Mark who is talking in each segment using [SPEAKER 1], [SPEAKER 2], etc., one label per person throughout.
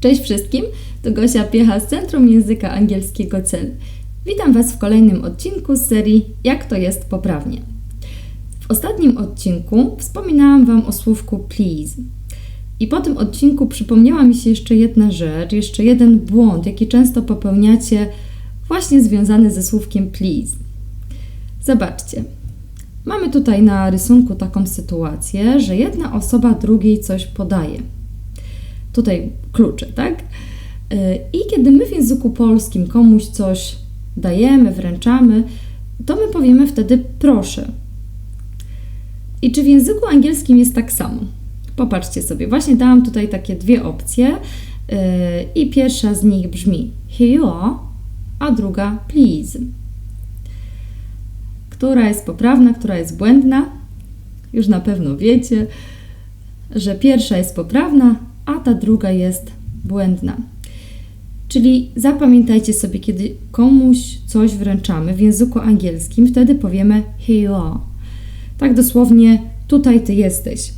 [SPEAKER 1] Cześć wszystkim, to Gosia Piecha z Centrum Języka Angielskiego CEL. Witam Was w kolejnym odcinku z serii Jak to jest poprawnie. W ostatnim odcinku wspominałam Wam o słówku please. I po tym odcinku przypomniała mi się jeszcze jedna rzecz, jeszcze jeden błąd, jaki często popełniacie, właśnie związany ze słówkiem please. Zobaczcie. Mamy tutaj na rysunku taką sytuację, że jedna osoba drugiej coś podaje tutaj klucze, tak? E, I kiedy my w języku polskim komuś coś dajemy, wręczamy, to my powiemy wtedy proszę. I czy w języku angielskim jest tak samo? Popatrzcie sobie, właśnie dałam tutaj takie dwie opcje e, i pierwsza z nich brzmi here you are, a druga please. Która jest poprawna, która jest błędna? Już na pewno wiecie, że pierwsza jest poprawna, a ta druga jest błędna. Czyli zapamiętajcie sobie, kiedy komuś coś wręczamy w języku angielskim, wtedy powiemy are. Tak dosłownie, tutaj ty jesteś.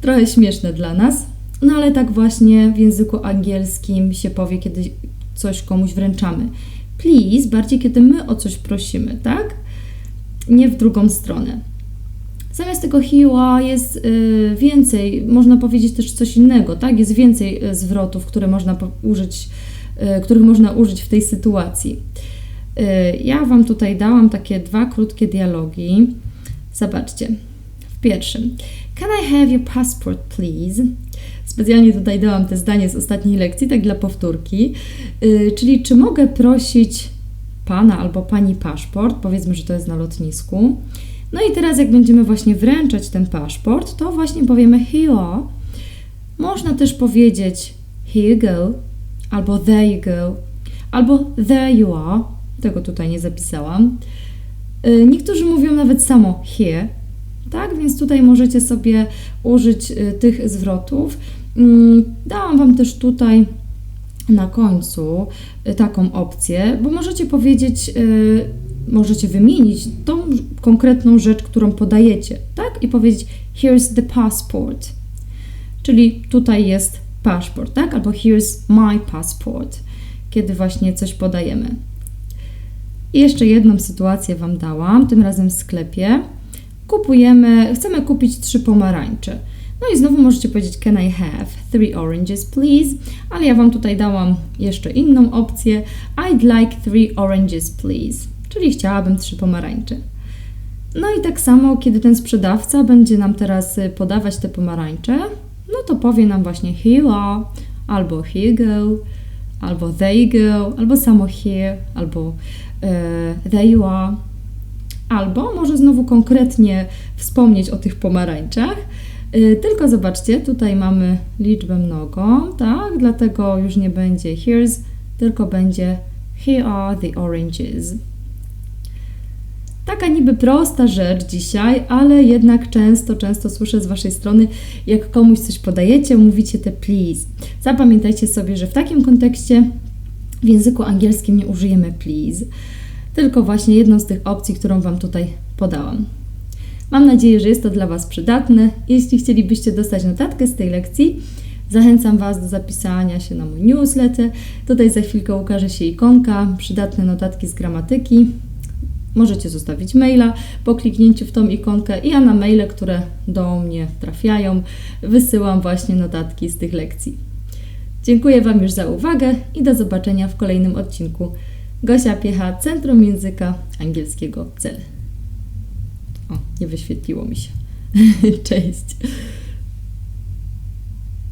[SPEAKER 1] Trochę śmieszne dla nas, no ale tak właśnie w języku angielskim się powie, kiedy coś komuś wręczamy. Please, bardziej kiedy my o coś prosimy, tak? Nie w drugą stronę. Zamiast tego hiła jest y, więcej, można powiedzieć też coś innego, tak? Jest więcej y, zwrotów, które można użyć, y, których można użyć w tej sytuacji. Ja Wam tutaj dałam takie dwa krótkie dialogi. Zobaczcie. W pierwszym. Can I have your passport, please? Specjalnie tutaj dałam te zdanie z ostatniej lekcji, tak dla powtórki. Czyli czy mogę prosić Pana albo Pani paszport? Powiedzmy, że to jest na lotnisku. No i teraz jak będziemy właśnie wręczać ten paszport, to właśnie powiemy here. Można też powiedzieć here you go, albo there you go, albo there you are. Tego tutaj nie zapisałam. Y, niektórzy mówią nawet samo here, tak? Więc tutaj możecie sobie użyć y, tych zwrotów. Mm, dałam Wam też tutaj na końcu y, taką opcję, bo możecie powiedzieć możecie wymienić tą konkretną rzecz, którą podajecie, tak? I powiedzieć here's the passport. Czyli tutaj jest paszport, tak? Albo here's my passport, kiedy właśnie coś podajemy. I jeszcze jedną sytuację Wam dałam, tym razem w sklepie. Kupujemy, chcemy kupić trzy pomarańcze. No i znowu możecie powiedzieć can I have three oranges please, ale ja Wam tutaj dałam jeszcze inną opcję I'd like three oranges please czyli chciałabym trzy pomarańcze. No i tak samo, kiedy ten sprzedawca będzie nam teraz y, podawać te pomarańcze, no to powie nam właśnie are, albo go, albo there you go, albo samo here, albo there you are, albo może znowu konkretnie wspomnieć o tych pomarańczach. Yy, tylko zobaczcie, tutaj mamy liczbę mnogą, tak? Dlatego już nie będzie here's, tylko będzie here are the oranges. Taka niby prosta rzecz dzisiaj, ale jednak często, często słyszę z Waszej strony, jak komuś coś podajecie, mówicie te please. Zapamiętajcie sobie, że w takim kontekście w języku angielskim nie użyjemy please, tylko właśnie jedną z tych opcji, którą Wam tutaj podałam. Mam nadzieję, że jest to dla Was przydatne. Jeśli chcielibyście dostać notatkę z tej lekcji, zachęcam Was do zapisania się na mój newsletter. Tutaj za chwilkę ukaże się ikonka, przydatne notatki z gramatyki. Możecie zostawić maila po kliknięciu w tą ikonkę i ja na maile, które do mnie trafiają, wysyłam właśnie notatki z tych lekcji. Dziękuję Wam już za uwagę i do zobaczenia w kolejnym odcinku. Gosia Piecha, Centrum Języka Angielskiego CEL. O, nie wyświetliło mi się. Cześć.